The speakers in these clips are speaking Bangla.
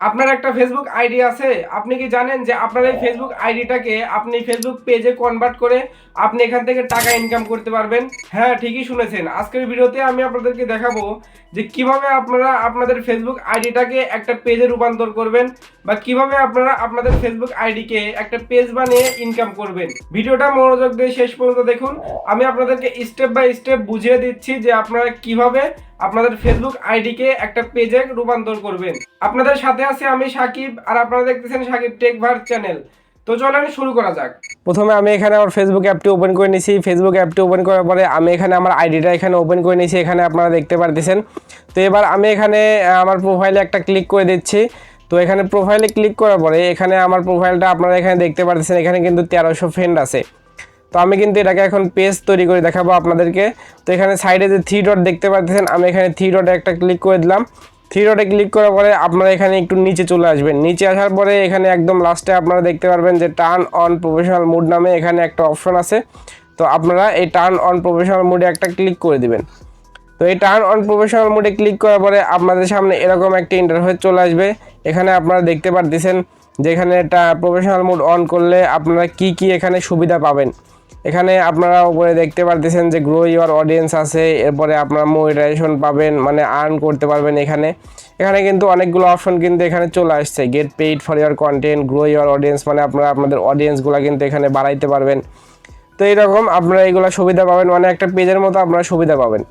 আপনার একটা ফেসবুক আইডি আছে। আপনি কি জানেন যে আপনার এই ফেসবুক আইডিটাকে আপনি ফেসবুক পেজে কনভার্ট করে আপনি এখান থেকে টাকা ইনকাম করতে পারবেন। হ্যাঁ ঠিকই শুনেছেন। আজকের ভিডিওতে আমি আপনাদেরকে দেখাবো যে কীভাবে আপনারা আপনাদের ফেসবুক আইডিটাকে একটা পেজে রূপান্তর করবেন বা কীভাবে আপনারা আপনাদের ফেসবুক আইডিকে একটা পেজ বানিয়ে ইনকাম করবেন। ভিডিওটা মনোযোগ দিয়ে শেষ পর্যন্ত দেখুন। আমি আপনাদেরকে স্টেপ বাই স্টেপ বুঝিয়ে দিচ্ছি যে আপনারা কীভাবে আপনাদের ফেসবুক আইডিকে একটা পেজে রূপান্তর করবেন। আপনাদের সাথে আছে আমি সাকিব, আর আপনারা দেখতেছেন সাকিব টেক ভার চ্যানেল তো চলেন শুরু করা যাক। প্রথমে আমি এখানে আমার ফেসবুক অ্যাপটি ওপেন করে নিয়েছি ফেসবুক অ্যাপটি ওপেন করার পরে আমি এখানে আমার আইডিটা এখানে ওপেন করে নিয়েছি এখানে আপনারা দেখতে পারতেছেন। তো এবার আমি এখানে আমার প্রোফাইলে একটা ক্লিক করে দিচ্ছি। তো এখানে প্রোফাইলে ক্লিক করার পরে এখানে আমার প্রোফাইলটা আপনারা এখানে দেখতে পারতেছেন। এখানে কিন্তু তেরোশো ফ্রেন্ড আছে। তো আমি কিন্তু এটাকে এখন পেজ তৈরি করে দেখাবো আপনাদেরকে। তো এখানে সাইডে যে থ্রি ডট দেখতে পাচ্ছেন, আমি এখানে থ্রি ডটে একটা ক্লিক করে দিলাম। থ্রি ডটে ক্লিক করার পরে আপনারা এখানে একটু নিচে চলে আসবেন। নিচে আসার পরে এখানে একদম লাস্টে আপনারা দেখতে পারবেন যে টার্ন অন প্রফেশনাল মুড নামে এখানে একটা অপশন আছে। তো আপনারা এই টার্ন অন প্রফেশনাল মুডে একটা ক্লিক করে দিবেন। তো এই টার্ন অন প্রফেশনাল মোডে ক্লিক করার পরে আপনাদের সামনে এরকম একটা ইন্টারফেস চলে আসবে। এখানে আপনারা দেখতে পারতেছেন যেখানে এটা প্রফেশনাল মোড অন করলে আপনারা কি কি এখানে সুবিধা পাবেন। এখানে আপনারা উপরে দেখতে পারতেছেন যে গ্রো ইউর অডিয়েন্স আছে, এরপরে আপনারা মোটিভেশন পাবেন মানে আর্ন করতে পারবেন এখানে। এখানে কিন্তু অনেকগুলো অপশন কিন্তু এখানে চলে আসছে। Get paid for your content grow your audience মানে আপনারা আপনাদের অডিয়েন্সগুলো কিন্তু এখানে বাড়াইতে পারবেন। তো এইরকম আপনারা এইগুলো সুবিধা পাবেন মানে একটা পেজের মতো আপনারা সুবিধা পাবেন।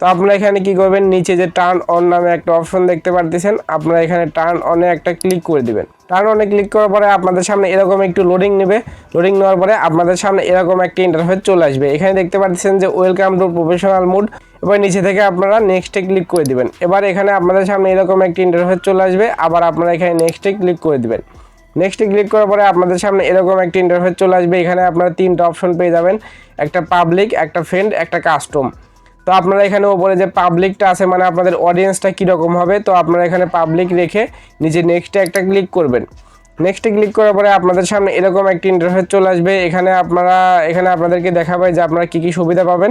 তো আপনারা এখানে কি করবেন? নিচে যে টার্ন অন নামে একটা অপশন দেখতে পারতেছেন, আপনারা এখানে টার্ন অনে একটা ক্লিক করে দিবেন। টার্ন ক্লিক করার পরে আপনাদের সামনে এরকম একটু লোডিং নেবে। লোডিং নেওয়ার পরে আপনাদের সামনে এরকম একটা ইন্টারফেস চলে আসবে। এখানে দেখতে পাচ্ছেন যে ওয়েলকাম টু প্রফেশনাল মুড এবার নিচে থেকে আপনারা নেক্সটে ক্লিক করে দিবেন। এবার এখানে আপনাদের সামনে এরকম একটা ইন্টারফেস চলে আসবে। আবার আপনারা এখানে নেক্সটে ক্লিক করে দিবেন। নেক্সটে ক্লিক করার পরে আপনাদের সামনে এরকম একটা ইন্টারফেস চলে আসবে। এখানে আপনারা তিনটা অপশন পেয়ে যাবেন। একটা পাবলিক একটা ফ্রেন্ড একটা কাস্টম তো আপনারা এখানে ওপরে যে পাবলিকটা আছে মানে আপনাদের অডিয়েন্সটা কীরকম হবে, তো আপনারা এখানে পাবলিক রেখে নিজে নেক্সটে একটা ক্লিক করবেন। নেক্সটে ক্লিক করার পরে আপনাদের সামনে এরকম একটা ইন্টারফেস চলে আসবে। এখানে আপনারা, এখানে আপনাদেরকে দেখাবে যে আপনারা কী কী সুবিধা পাবেন।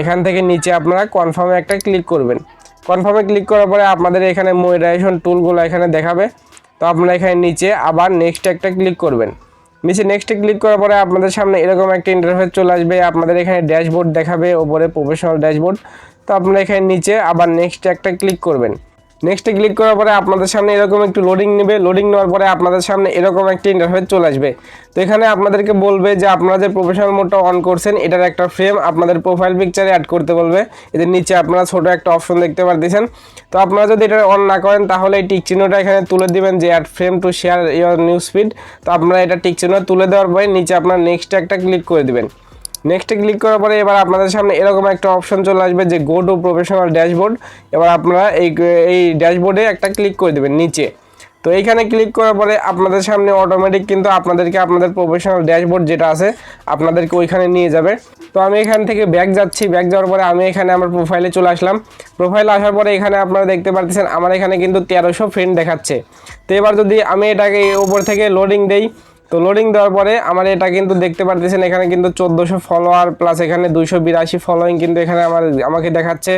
এখান থেকে নিচে আপনারা কনফার্মে একটা ক্লিক করবেন। কনফার্মে ক্লিক করার পরে আপনাদের এখানে মনিটাইজেশন টুলগুলো এখানে দেখাবে। তো আপনারা এখানে নিচে আবার নেক্সট একটা ক্লিক করবেন। নিচে নেক্সটে ক্লিক করার পরে আপনাদের সামনে এরকম একটা ইন্টারফেস চলে আসবে। আপনাদের এখানে ড্যাশবোর্ড দেখাবে ওপরে প্রফেশনাল ড্যাশবোর্ড তো আপনারা এখানে নিচে আবার নেক্সট একটা ক্লিক করবেন। নেক্সটে ক্লিক করার পরে আপনাদের সামনে এরকম একটু লোডিং নেবে। লোডিং নেওয়ার পরে আপনাদের সামনে এরকম একটা ইন্টারফেস চলে আসবে। তো এখানে আপনাদেরকে বলবে যে আপনারা যে প্রফেশনাল মোডটা অন করছেন, এটার একটা ফ্রেম আপনাদের প্রোফাইল পিকচারে অ্যাড করতে বলবে। এদের নিচে আপনারা ছোট একটা অপশন দেখতে পারতেছেন। তো আপনারা যদি এটা অন না করেন, তাহলে এই টিক চিহ্নটা এখানে তুলে দিবেন যে add frame to share your news feed তো আপনারা এটা টিক চিহ্ন তুলে দেওয়ার পরে নিচে আপনার নেক্সট একটা ক্লিক করে দিবেন। নেক্সটে ক্লিক করার পরে এবার আপনাদের সামনে এরকম একটা অপশন চলে আসবে যে গো টু প্রফেশনাল ড্যাশবোর্ড এবার আপনারা এই এই ড্যাশবোর্ডে একটা ক্লিক করে দেবেন নিচে। তো এইখানে ক্লিক করার পরে আপনাদের সামনে অটোমেটিক কিন্তু আপনাদেরকে আপনাদের প্রফেশনাল ড্যাশবোর্ড যেটা আছে, আপনাদেরকে ওইখানে নিয়ে যাবে। তো আমি এখান থেকে ব্যাক যাচ্ছি। ব্যাক যাওয়ার পরে আমি এখানে আমার প্রোফাইলে চলে আসলাম। প্রোফাইলে আসার পরে এখানে আপনারা দেখতে পাচ্ছেন আমার এখানে কিন্তু তেরোশো ফ্রেন্ড দেখাচ্ছে। তো এবার যদি আমি এটাকে ওপর থেকে লোডিং দেই তো লোডিং দেওয়ার পরে আমার এটা কিন্তু দেখতে পারতেছেন, এখানে কিন্তু চোদ্দোশো ফলোয়ার প্লাস এখানে দুইশো বিরাশি ফলোয়িং কিন্তু এখানে আমার, আমাকে দেখাচ্ছে।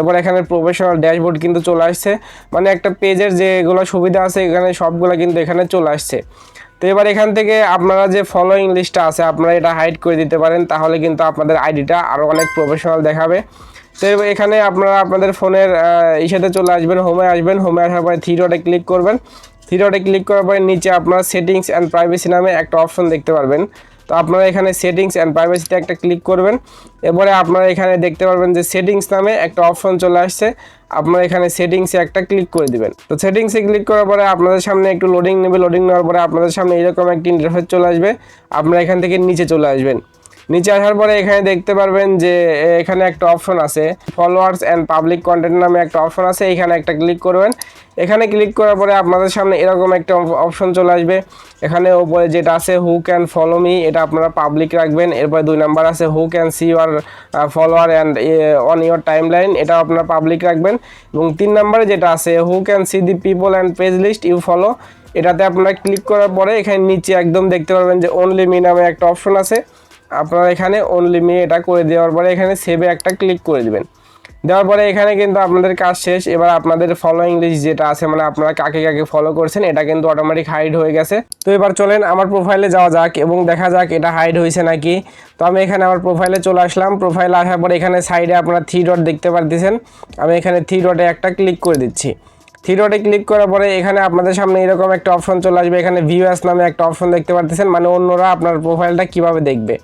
এবার এখানে প্রফেশনাল ড্যাশবোর্ড কিন্তু চলে আসছে। মানে একটা পেজের যেগুলো সুবিধা আছে, এখানে সবগুলো কিন্তু এখানে চলে আসছে। তো এবার এখান থেকে আপনারা যে ফলোয়িং লিস্টটা আছে, আপনারা এটা হাইড করে দিতে পারেন, তাহলে কিন্তু আপনাদের আইডিটা আরও অনেক প্রফেশনাল দেখাবে। তো এখানে আপনারা আপনাদের ফোনের ইসেতে চলে আসবেন হোমে আসবেন হোমে আসার পরে থ্রি ডটে ক্লিক করবেন। থ্রি ডটে ক্লিক করার পরে নিচে আপনারা সেটিংস অ্যান্ড প্রাইভেসি নামে একটা অপশন দেখতে পারবেন। তো আপনারা এখানে সেটিংস অ্যান্ড প্রাইভেসিতে একটা ক্লিক করবেন। এবারে আপনারা এখানে দেখতে পারবেন যে সেটিংস নামে একটা অপশন চলে আসছে। আপনারা এখানে সেটিংসে একটা ক্লিক করে দিবেন। তো সেটিংসে ক্লিক করার পরে আপনাদের সামনে একটু লোডিং নেবে। লোডিং নেওয়ার পরে আপনাদের সামনে এরকম একটি ইন্টারফেস চলে আসবে। আপনারা এখান থেকে নিচে চলে আসবেন। নিচে আসার পরে এখানে দেখতে পারবেন যে এখানে একটা অপশন আছে। ফলোয়ার্স অ্যান্ড পাবলিক কন্টেন্ট নামে একটা অপশন আছে, এখানে একটা ক্লিক করবেন। এখানে ক্লিক করার পরে আপনাদের সামনে এরকম একটা অপশন চলে আসবে। এখানে ওপরে যেটা আছে হু ক্যান ফলো মি এটা আপনারা পাবলিক রাখবেন। এরপরে দুই নাম্বার আছে who can see your follower and on your timeline এটা আপনারা পাবলিক রাখবেন। এবং তিন নাম্বারে যেটা আছে who can see the people and page list you follow এটাতে আপনারা ক্লিক করার পরে এখানে নিচে একদম দেখতে পারবেন যে অনলি মি নামে একটা অপশন আছে। আপনারা এখানে অনলি মি এটা করে দেওয়ার পরে এখানে সেভে একটা ক্লিক করে দেবেন। দেওয়ার পরে এখানে কিন্তু আপনাদের কাজ শেষ। এবার আপনাদের ফলোয়িং লিস্ট যেটা আছে মানে আপনারা কাকে কাকে ফলো করছেন, এটা কিন্তু অটোমেটিক হাইড হয়ে গেছে। তো এবার চলেন আমার প্রোফাইলে যাওয়া যাক এবং দেখা যাক এটা হাইড হয়েছে নাকি। তো আমি এখানে আমার প্রোফাইলে চলে আসলাম। প্রোফাইলে আসার পরে এখানে সাইডে আপনারা থ্রি ডট দেখতে পারতেছেন। আমি এখানে থ্রি ডটে একটা ক্লিক করে দিচ্ছি। থ্রি ডটে ক্লিক করার পরে এখানে আপনাদের সামনে এরকম একটা অপশন চলে আসবে। এখানে ভিউয়ার্স নামে একটা অপশন দেখতে পারতেছেন মানে অন্যরা আপনার প্রোফাইলটা কীভাবে দেখবে।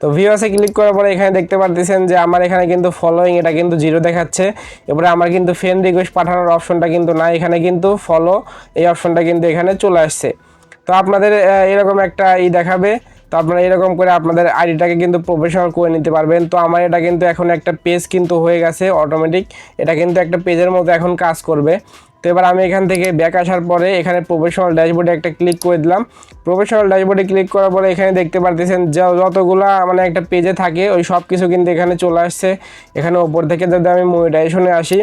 তো ভিউয়ার্সে ক্লিক করার পরে এখানে দেখতে পারতেছেন যে আমার এখানে কিন্তু ফলোয়িং এটা কিন্তু জিরো দেখাচ্ছে। এবারে আমার কিন্তু ফ্রেন্ড রিকোয়েস্ট পাঠানোর অপশনটা কিন্তু না এখানে কিন্তু ফলো এই অপশনটা কিন্তু এখানে চলে আসছে। তো আপনাদের এরকম একটা ই দেখাবে। তো আপনারা এরকম করে আপনাদের আইডিটাকে কিন্তু প্রফেশনাল করে নিতে পারবেন। তো আমার এটা কিন্তু এখন একটা পেজ কিন্তু হয়ে গেছে অটোমেটিক এটা কিন্তু একটা পেজের মতো এখন কাজ করবে। তো এবার আমি এখান থেকে ব্যাক আসার পরে এখানে প্রফেশনাল ড্যাশবোর্ডে একটা ক্লিক করে দিলাম। প্রফেশনাল ড্যাশবোর্ডে ক্লিক করার পরে এখানে দেখতে পারতেছেন যা- যতগুলা মানে একটা পেজে থাকে, ওই সব কিছু কিন্তু এখানে চলে আসছে। এখানে ওপর থেকে যদি আমি মনিটাইজেশনে আসি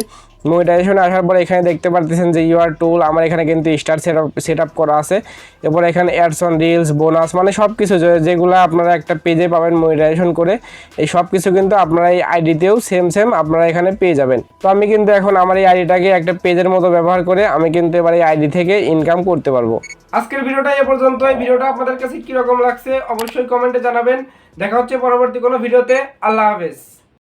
মনিটাইজেশনে আসার পর এখানে দেখতে পারতেছেন যে ইউআর টুল আমার এখানে কিন্তু star set up set up করা আছে। এরপর এখানে অ্যাডস অন রিলস বোনাস মানে সব কিছু যেগুলো আপনারা একটা পেজে পাবেন মনিটাইজেশন করে, এই সব কিছু কিন্তু আপনারা এই আইডিতেও সেম সেম আপনারা এখানে পেয়ে যাবেন। তো আমি কিন্তু এখন আমার এই আইডিটাকে একটা পেজের মতো ব্যবহার করে আমি কিন্তু এবার এই আইডি থেকে ইনকাম করতে পারব। আজকের ভিডিওটা এ পর্যন্ত এই ভিডিওটা আপনাদের কাছে কীরকম লাগছে অবশ্যই কমেন্টে জানাবেন। দেখা হচ্ছে পরবর্তী কোনো ভিডিওতে। আল্লাহ হাফেজ।